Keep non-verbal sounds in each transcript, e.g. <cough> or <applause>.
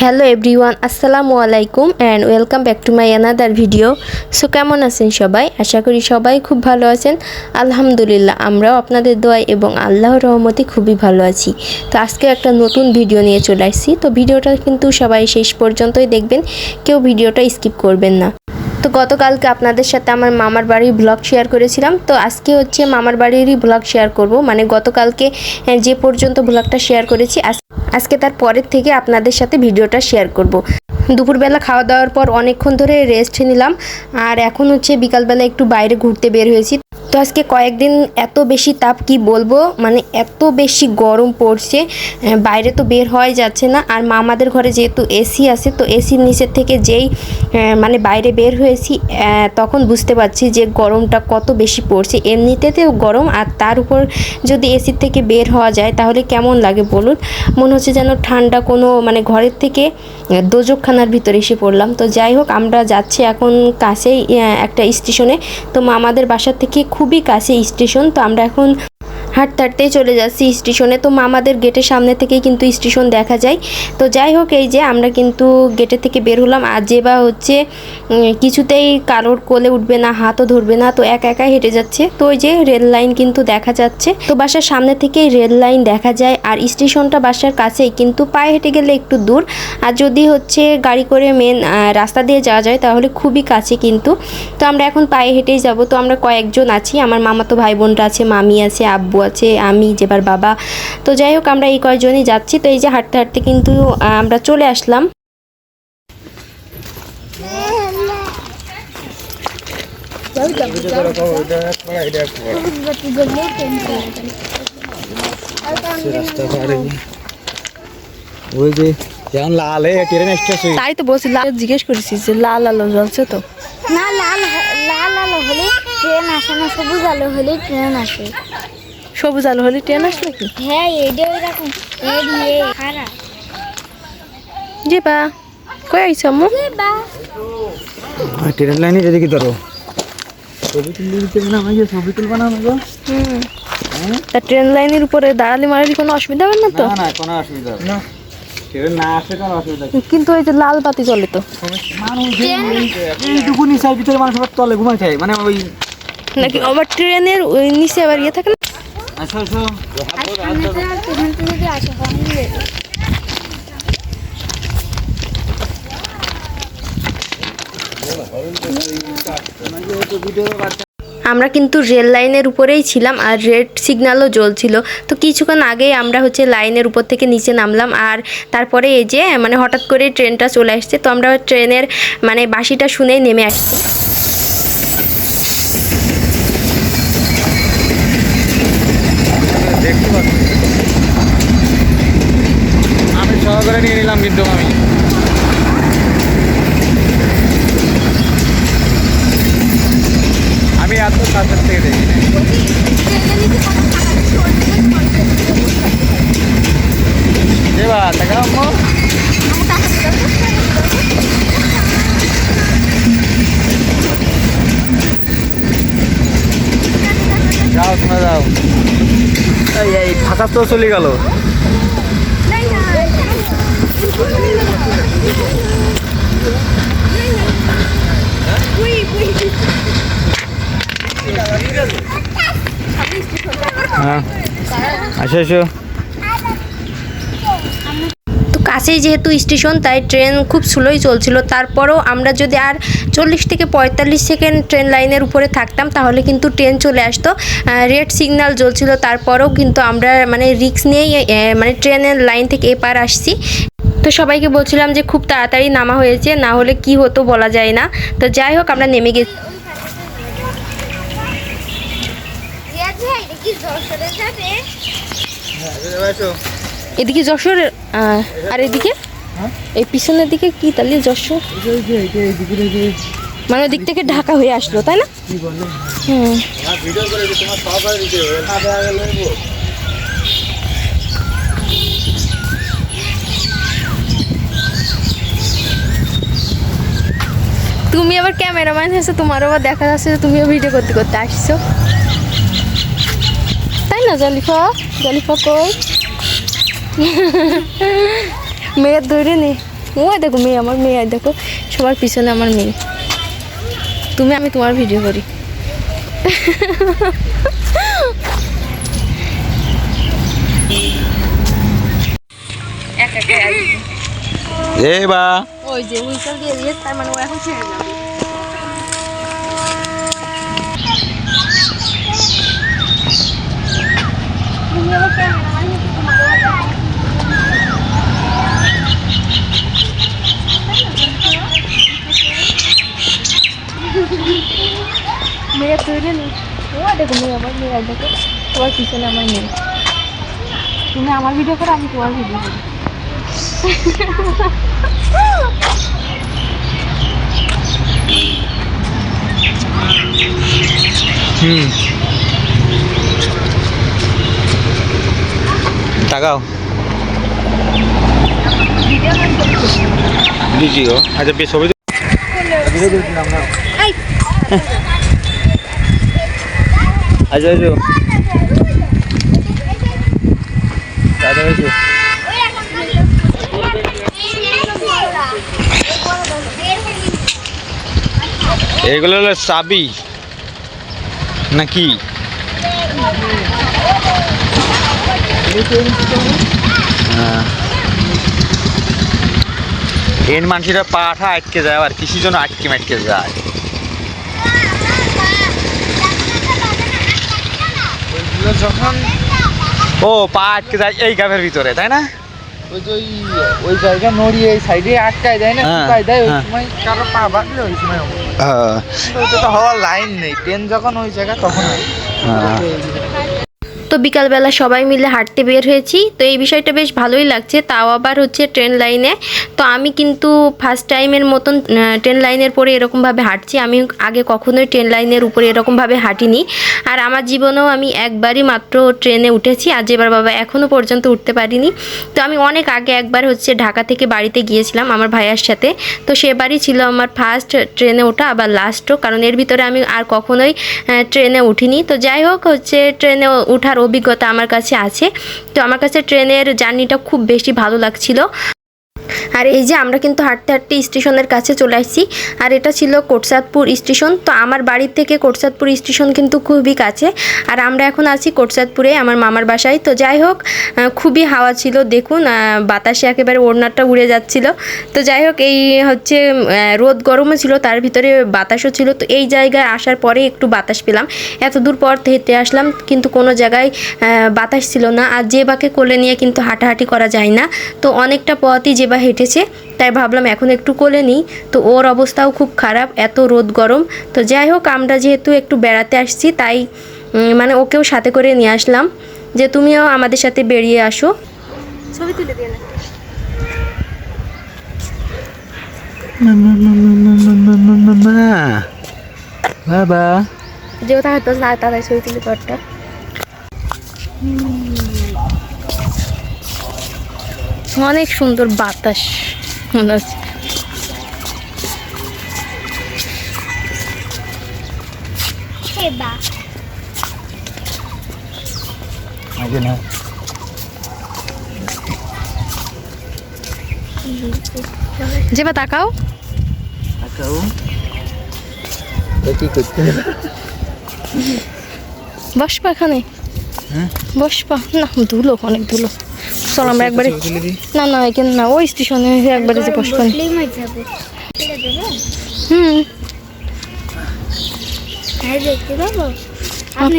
Hello everyone আসসালামু আলাইকুম and welcome back to my another video so কেমন আছেন সবাই? আশা করি সবাই খুব ভালো আছেন। আলহামদুলিল্লাহ, আমরাও আপনাদের দোয়ায় এবং আল্লাহর রহমতে খুবই ভালো আছি। তো, আজকে একটা নতুন ভিডিও নিয়ে চলে আসছি। তো, ভিডিওটা কিন্তু সবাই শেষ পর্যন্তই দেখবেন। কেউ ভিডিওটা স্কিপ করবেন না। তো গতকালকে আপনাদের সাথে আমার মামার বাড়ির ব্লগ শেয়ার করেছিলাম। তো আজকে হচ্ছে মামার বাড়িরই ব্লগ শেয়ার করব। মানে গতকালকে যে পর্যন্ত ব্লগটা শেয়ার করেছি, আজ- আজকে তার পরের থেকে আপনাদের সাথে ভিডিওটা শেয়ার করব। দুপুরবেলা খাওয়া দাওয়ার পর অনেকক্ষণ ধরে রেস্ট নিলাম। আর এখন হচ্ছে বিকালবেলা একটু বাইরে ঘুরতে বের হয়েছি। তো আজকে কয়েকদিন এত বেশি তাপ কি বলব? মানে এত বেশি গরম পড়ছে বাইরে তো বের হওয়াই যাচ্ছে না। আর মামাদের ঘরে যেহেতু এসি আছে, তো এসির নিচের থেকে যেই মানে বাইরে বের হয়েছি তখন বুঝতে পারছি যে গরমটা কত বেশি পড়ছে। এমনিতেতেও গরম, আর তার উপর যদি এসির থেকে বের হওয়া যায়, তাহলে কেমন লাগে বলুন? মনে হচ্ছে যেন ঠান্ডা কোনো মানে ঘরের থেকে দোজকখানার ভিতরে এসে পড়লাম। তো যাই হোক, আমরা যাচ্ছি এখন কাছেই একটা স্টেশনে। তো মামাদের বাসা থেকে খুবই কাছে স্টেশন তো আমরা এখন হাঁটতে হাঁটতেই চলে যাচ্ছি স্টেশনে। তো মামাদের গেটের সামনে থেকেই কিন্তু স্টেশন দেখা যায়। তো যাই হোক, এই যে আমরা কিন্তু গেটের থেকে বের হলাম। আর যে বা হচ্ছে কিছুতেই কারোর কোলে উঠবে না, হাতও ধরবে না। তো একা একাই হেঁটে যাচ্ছে। তো ওই যে রেল লাইন কিন্তু দেখা যাচ্ছে। তো বাসার সামনে থেকেই রেল লাইন দেখা যায়। আর স্টেশনটা বাসার কাছেই কিন্তু পায়ে হেঁটে গেলে একটু দূর। আর যদি হচ্ছে গাড়ি করে মেন রাস্তা দিয়ে যাওয়া যায়, তাহলে খুবই কাছে কিন্তু। তো আমরা এখন পায়ে হেঁটেই যাব। তো আমরা কয়েকজন আছি। আমার মামাতো ভাই বোনরা আছে, মামি আছে, আব্বু আছে আমি যেবার বাবা। তো যাই হোক আমরা এই কয়েকজনই যাচ্ছি। তো এই যে হাঁটতে হাঁটতে কিন্তু আমরা চলে আসলাম। ওই যে যেমন লাল ট্রেন এসতেছে তাই তো বলছি লাল জিজ্ঞেস করেছি যে লাল আলো জ্বলছে তো। না লাল লাল আলো হলে ট্রেন আসে না সবুজ আলো হলে ট্রেন আসে। সবুজ আলো হলে ট্রেন আসলো কি? হ্যাঁ এটা ওইরকম এর খারাপ যে বা কই আইছ আম্মু? ট্রেন লাইনে যদি কি ধরো। ছবি তুলতে দিতে না আমাকে ছবি তুলবা না আমাকে? হুম। তা ট্রেন লাইনের উপরে দাঁড়ালে মারালি কোনো অসুবিধা হবে না তো? না না কোনো অসুবিধা হবে না। কিন্তু ওই যে লাল বাতি জ্বলে তো। মানুষ এইটুকু নিচার ভিতরে মানুষ তলে ঘুমাই থাকে মানে ওই নাকি আবার ট্রেনের ওই নিচে আবার ইয়ে থাকে না? আমরা কিন্তু রেল লাইনের উপরেই ছিলাম আর রেড সিগন্যালও জ্বলছিল। তো কিছুক্ষণ আগেই আমরা হচ্ছে লাইনের উপর থেকে নিচে নামলাম আর তারপরে এই যে মানে হঠাৎ করে ট্রেনটা চলে আসছে। তো আমরা ট্রেনের মানে বাঁশিটা শুনেই নেমে আসছি দেখতে পাচ্ছি সহকারে নিয়ে নিলাম কিন্তু আমি। আমি এত কাছের থেকে দেখি টাকা আম্মু। যাও, তোমরা যাও। এই ফাঁকা তো চলে গেল। আসো তো কাছেই যেহেতু স্টেশন, তাই ট্রেন খুব স্লোই চলছিল। তারপরেও আমরা যদি আর চল্লিশ থেকে পঁয়তাল্লিশ সেকেন্ড ট্রেন লাইনের উপরে থাকতাম, তাহলে কিন্তু ট্রেন চলে আসতো। রেড সিগন্যাল জ্বলছিল, তারপরেও কিন্তু আমরা মানে রিক্স নিয়েই মানে ট্রেনের লাইন থেকে এপার আসছি। তো সবাইকে বলছিলাম যে খুব তাড়াতাড়ি নামা হয়েছে, না হলে কি হতো বলা যায় না। তো যাই হোক, আমরা নেমে গেছি। এদিকে যশোর আর এদিকে? এই পিছনের দিকে কি তাহলে যশোর? মানে ওদিক থেকে ঢাকা হয়ে আসলো, তাই না ভিডিও করে তোমার সহকারে দিতে হবে না দেওয়া গেলে তুমি আবার ক্যামেরাম্যান হয়েছো, তোমারও আবার দেখা যাচ্ছে যে তুমিও ভিডিও করতে করতে আসছো। তাই না, জলিফা? জলিফা কই? <laughs> মেয়ের ধরে নে। ও দেখো মেয়ে, আমার মেয়ে দেখো, সবার পিছনে আমার মেয়ে। তুমি, আমি তোমার ভিডিও করি। এ বা ওই যে উইসাল দিয়ে দিয়ে তার মানে ও এখন ছেড়ে যাবে মেয়ে তৈরি নেই ও দেখো মেয়ে আমার মেয়ে আর দেখো তোমার পিছনে আমার মেয়ে তুমি আমার ভিডিও করো আমি তোমার ভিডিও করি হুম। তাকাও। বুঝিও আচ্ছা বেশ ছবি আচ্ছা আচ্ছা। দাদা হয়েছে এগুলো হলো চাবি। নাকি এর মানুষেরা পাঠা আটকে যায় আর কৃষি জন্য আটকে মাটকে যায় যখন ও পা আটকে যায় এই গাভের ভিতরে তাই না ওই যে ওই জায়গা নড়িয়ে এই সাইডে আটকায় দেয় না হ্যাঁ, দেয় ওই হ্যাঁ। সময় কারও পা বাঁধলে ওই সময়। হ্যাঁ, হওয়ার লাইন নেই ট্রেন যখন ওই জায়গা তখন। হ্যাঁ। তো বিকালবেলা সবাই মিলে হাঁটতে বের হয়েছি। তো এই বিষয়টা বেশ ভালোই লাগছে। তাও আবার হচ্ছে ট্রেন লাইনে। তো আমি কিন্তু ফার্স্ট টাইমের মতন ট্রেন লাইনের পরে এরকমভাবে হাঁটছি। আমি আগে কখনোই ট্রেন লাইনের উপরে এরকমভাবে হাঁটিনি। আর আমার জীবনেও আমি একবারই মাত্র ট্রেনে উঠেছি। আর যেবার বাবা এখনও পর্যন্ত উঠতে পারিনি। তো আমি অনেক আগে একবার হচ্ছে ঢাকা থেকে বাড়িতে গিয়েছিলাম আমার ভাইয়ার সাথে। তো সেবারই ছিল আমার ফার্স্ট ট্রেনে ওঠা, আবার লাস্টও কারণ এর ভিতরে আমি আর কখনোই ট্রেনে উঠিনি। তো যাই হোক হচ্ছে ট্রেনে ওঠার অভিজ্ঞতা আমার কাছে আছে। তো আমার কাছে ট্রেনের জার্নিটা খুব বেশি ভালো লাগছিল। আর এই যে আমরা কিন্তু হাঁটতে হাঁটতে স্টেশনের কাছে চলে আসছি। আর এটা ছিল কোটসাদপুর স্টেশন। তো আমার বাড়ির থেকে কোটসাদপুর স্টেশন কিন্তু খুবই কাছে। আর আমরা এখন আছি কোটসাদপুরে আমার মামার বাসায়। তো যাই হোক খুবই হাওয়া ছিল, দেখুন বাতাসে একেবারে ওড়নাটা উড়ে যাচ্ছিল। তো যাই হোক, এই হচ্ছে রোদ গরমও ছিল, তার ভিতরে বাতাসও ছিল। তো এই জায়গায় আসার পরে একটু বাতাস পেলাম। এত দূর পর হেঁটে আসলাম, কিন্তু কোনো জায়গায় বাতাস ছিল না। আর যে বাকে কোলে নিয়ে কিন্তু হাঁটাহাঁটি করা যায় না। তো অনেকটা পথই যে বা হেঁটেছে তাই ভাবলাম এখন একটু কোলে নিই। তো ওর অবস্থাও খুব খারাপ এত রোদ গরম। তো যাই হোক আমরা যেহেতু একটু বেড়াতে আসছি তাই মানে ওকেও সাথে করে নিয়ে আসলাম। যে তুমিও আমাদের সাথে বেরিয়ে আসো। ছবি তুলে দিয়ে বাবা যেও তাহলে না তাড়াতাড়ি ছবি তুলে তোরটা অনেক সুন্দর বাতাস মনে হচ্ছে। তাকাও। তাকাও। কি করতে বসপা এখানে। হ্যাঁ? বসপা না ধুলো অনেক ধুলো চল আমরা একবারে না না এখানে না ওই স্টেশনে একবারে যে দেবে হুম। হ্যাঁ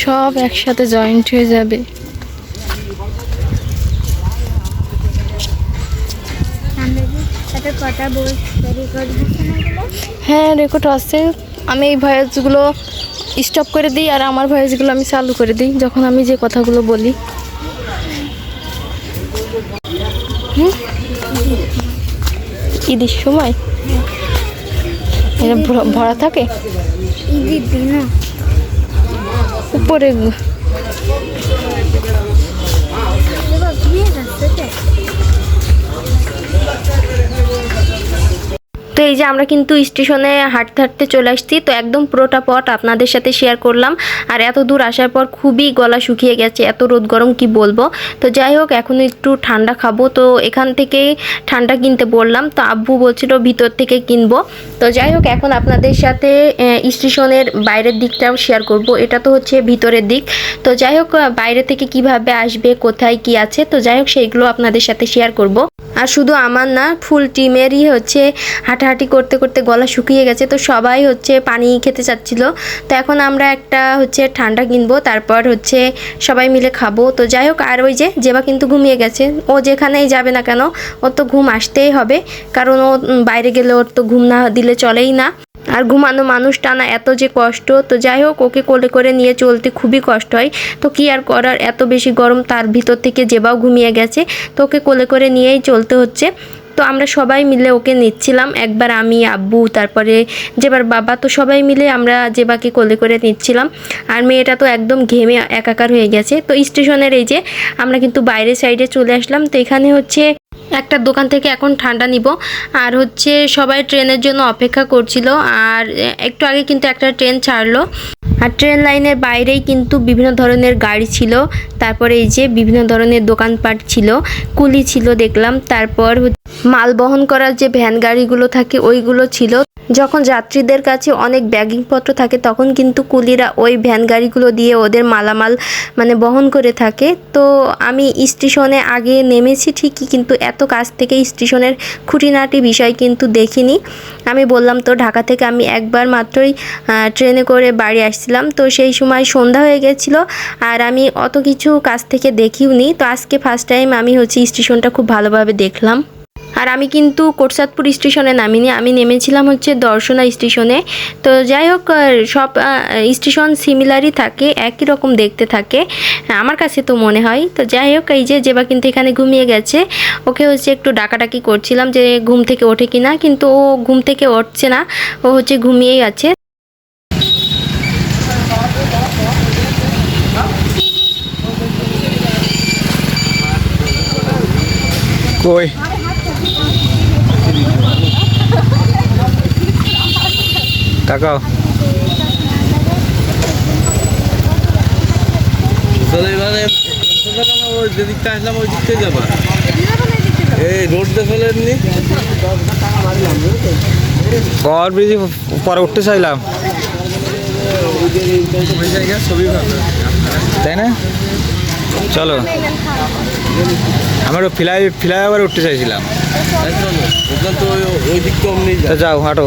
সব একসাথে জয়েন্ট হয়ে যাবে। একটা কথা বলছি? হ্যাঁ রেকর্ড আছে। আমি এই ভয়েসগুলো স্টপ করে দিই আর আমার ভয়েসগুলো আমি চালু করে দিই যখন আমি যে কথাগুলো বলি। ঈদের সময়? ভরা- থাকে? উপরে তো এই যে আমরা কিন্তু স্টেশনে হাঁটতে হাঁটতে চলে আসছি, তো একদম পুরোটা পথ আপনাদের সাথে শেয়ার করলাম। আর এত দূর আসার পর খুবই গলা শুকিয়ে গেছে, এত রোদ গরম কি বলব? তো যাই হোক, এখন একটু ঠান্ডা খাব। তো এখান থেকেই ঠান্ডা কিনতে বললাম, তো আব্বু বলছিল ভিতর থেকে কিনবো। তো যাই হোক, এখন আপনাদের সাথে স্টেশনের বাইরের দিকটাও শেয়ার করব। এটা তো হচ্ছে ভিতরের দিক। তো যাই হোক, বাইরে থেকে কীভাবে আসবে, কোথায় কি আছে, তো যাই হোক, সেইগুলো আপনাদের সাথে শেয়ার করব। আর শুধু আমার না ফুল টিমেরই হচ্ছে হাঁটাহাঁটি করতে করতে গলা শুকিয়ে গেছে। তো সবাই হচ্ছে পানি খেতে চাচ্ছিল। তো এখন আমরা একটা হচ্ছে ঠান্ডা কিনবো, তারপর হচ্ছে সবাই মিলে খাব। তো যাই হোক, আর ওই যে জেবা কিন্তু ঘুমিয়ে গেছে। ও যেখানেই যাবে না কেন ও তো ঘুম আসতেই হবে। কারণ ও বাইরে গেলে ওর তো ঘুম না দিলে চলেই না। আর ঘুমানো মানুষ টানা এত যে কষ্ট, তো যাই হোক, ওকে কোলে করে নিয়ে চলতে খুবই কষ্ট হয়। তো কি আর করার, এত বেশি গরম তার ভিতর থেকে জেবাও ঘুমিয়ে গেছে, তো ওকে কোলে করে নিয়েই চলতে হচ্ছে। তো আমরা সবাই মিলে ওকে নিচ্ছিলাম, একবার আমি, আব্বু, তারপরে যেবার বাবা, তো সবাই মিলে আমরা জেবাকে কোলে করে নিচ্ছিলাম। আর মেয়েটা তো একদম ঘেমে একাকার হয়ে গেছে। তো স্টেশনের এই যে আমরা কিন্তু বাইরের সাইডে চলে আসলাম, তো এখানে হচ্ছে একটা দোকান থেকে এখন ঠান্ডা নিব। আর হচ্ছে সবাই ট্রেনের জন্য অপেক্ষা করছিল। আর একটু আগে কিন্তু একটা ট্রেন ছাড়লো। আর ট্রেন লাইনের বাইরেই কিন্তু বিভিন্ন ধরনের গাড়ি ছিল। তারপরে এই যে বিভিন্ন ধরনের দোকানপাট ছিল, কুলি ছিল দেখলাম। তারপর মাল বহন করার যে ভ্যান গাড়িগুলো থাকে, ওইগুলো ছিল। যখন যাত্রীদের কাছে অনেক ব্যাগিংপত্র থাকে, তখন কিন্তু কুলিরা ওই ভ্যান গাড়িগুলো দিয়ে ওদের মালামাল মানে বহন করে থাকে। তো আমি স্টেশনে আগে নেমেছি ঠিকই, কিন্তু এত কাছ থেকে স্টেশনের খুঁটিনাটি বিষয় কিন্তু দেখিনি। আমি বললাম, তো ঢাকা থেকে আমি একবার মাত্রই ট্রেনে করে বাড়ি আসছিলাম। তো সেই সময় সন্ধ্যা হয়ে গেছিল, আর আমি অত কিছু কাছ থেকে দেখিওনি। তো আজকে ফার্স্ট টাইম আমি হচ্ছে স্টেশনটা খুব ভালোভাবে দেখলাম। আর আমি কিন্তু কোটসাদপুর স্টেশনে নামিনি, আমি নেমেছিলাম হচ্ছে দর্শনা স্টেশনে। তো যাই হোক সব স্টেশন সিমিলারই থাকে, একই রকম দেখতে থাকে, আমার কাছে তো মনে হয়। তো যাই হোক, এই যে যেবা কিন্তু এখানে ঘুমিয়ে গেছে। ওকে হচ্ছে একটু ডাকাডাকি করছিলাম যে ঘুম থেকে ওঠে কিনা, কিন্তু ও ঘুম থেকে উঠছে না, ও হচ্ছে ঘুমিয়েই আছে। কই? তাকাও। তাহলে এবারে ওই যেদিকটা আসলাম ওই যাবা। এই রোড দেখলে এমনি ব্রিজে পরে উঠতে চাইলাম। তাই না? চলো। আমরা ফ্লাই ফ্লাই আবার উঠতে চাইছিলাম। যাও হাঁটো।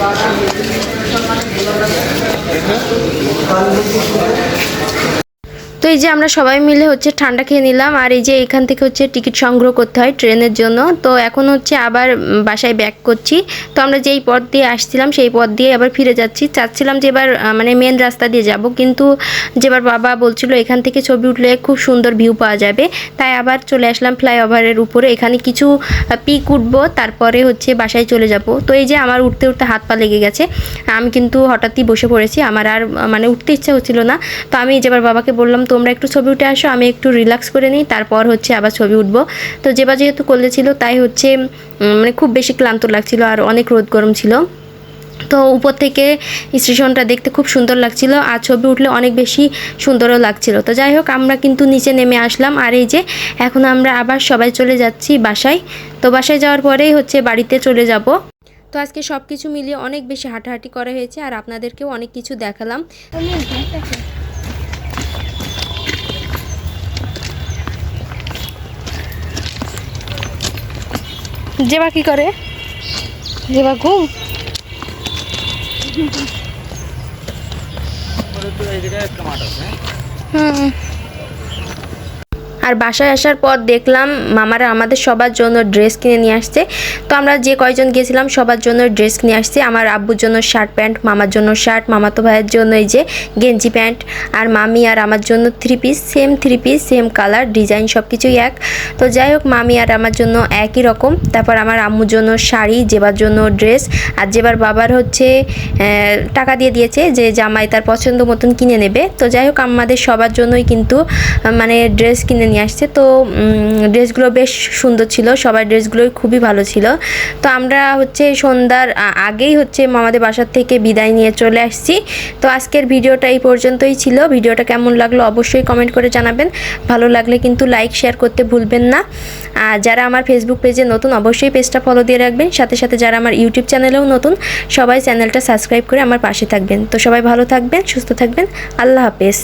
বাবা তো এই যে আমরা সবাই মিলে হচ্ছে ঠান্ডা খেয়ে নিলাম, আর এই যে এখান থেকে হচ্ছে টিকিট সংগ্রহ করতে হয় ট্রেনের জন্য। তো এখন হচ্ছে আবার বাসায় ব্যাক করছি। তো আমরা যেই পথ দিয়ে আসছিলাম, সেই পথ দিয়ে আবার ফিরে যাচ্ছি। চাচ্ছিলাম যে এবার মানে মেন রাস্তা দিয়ে যাব, কিন্তু যেবার বাবা বলছিল এখান থেকে ছবি উঠলে খুব সুন্দর ভিউ পাওয়া যাবে। তাই আবার চলে আসলাম ফ্লাইওভারের উপরে। এখানে কিছু পিক উঠবো, তারপরে হচ্ছে বাসায় চলে যাব। তো এই যে আমার উঠতে উঠতে হাত পা লেগে গেছে। আমি কিন্তু হঠাৎই বসে পড়েছি। আমার আর মানে উঠতে ইচ্ছা হচ্ছিল না। তো আমি যেবার বাবাকে বললাম তোমরা একটু ছবি উঠে আসো, আমি একটু রিল্যাক্স করে নিই, তারপর হচ্ছে আবার ছবি উঠবো। তো যেবা যেহেতু করলেছিল তাই হচ্ছে মানে খুব বেশি ক্লান্ত লাগছিল আর অনেক রোদ গরম ছিল। তো উপর থেকে স্টেশনটা দেখতে খুব সুন্দর লাগছিল আর ছবি উঠলে অনেক বেশি সুন্দরও লাগছিল। তো যাই হোক, আমরা কিন্তু নিচে নেমে আসলাম। আর এই যে, এখন আমরা আবার সবাই চলে যাচ্ছি বাসায়। তো বাসায় যাওয়ার পরেই হচ্ছে বাড়িতে চলে যাব। তো আজকে সব কিছু মিলিয়ে অনেক বেশি হাঁটাহাঁটি করা হয়েছে আর আপনাদেরকেও অনেক কিছু দেখালাম। যেবা কি করে? যেবা ঘুম? হুম। আর বাসায় আসার পর দেখলাম মামারা আমাদের সবার জন্য ড্রেস কিনে নিয়ে আসছে। তো আমরা যে কয়জন গেছিলাম সবার জন্য ড্রেস কিনে আসছে। আমার আব্বুর জন্য শার্ট প্যান্ট, মামার জন্য শার্ট, মামাতো ভাইয়ের জন্য এই যে গেঞ্জি প্যান্ট আর মামি আর আমার জন্য three piece same three piece same colour design সব কিছুই এক। তো যাই হোক, মামি আর আমার জন্য একই রকম। তারপর আমার আম্মুর জন্য শাড়ি জেবার জন্য ড্রেস আর জেবার বাবার হচ্ছে টাকা দিয়ে দিয়েছে যে জামাই তার পছন্দ মতন কিনে নেবে। তো যাই হোক, আমাদের সবার জন্যই কিন্তু মানে ড্রেস কিনে নিয়ে আসছে। তো ড্রেসগুলো বেশ সুন্দর ছিল, সবার ড্রেসগুলোই খুবই ভালো ছিল। তো আমরা হচ্ছে সন্ধ্যার আগেই হচ্ছে মামাদের বাসার থেকে বিদায় নিয়ে চলে আসছি। তো আজকের ভিডিওটা এই পর্যন্তই ছিল। ভিডিওটা কেমন লাগল অবশ্যই কমেন্ট করে জানাবেন। ভালো লাগলে কিন্তু লাইক শেয়ার করতে ভুলবেন না। আর যারা আমার ফেসবুক পেজে নতুন অবশ্যই পেজটা ফলো দিয়ে রাখবেন। সাথে সাথে যারা আমার ইউটিউব চ্যানেলেও নতুন, সবাই চ্যানেলটা সাবস্ক্রাইব করে আমার পাশে থাকবেন। তো সবাই ভালো থাকবেন, সুস্থ থাকবেন। আল্লাহ হাফেজ।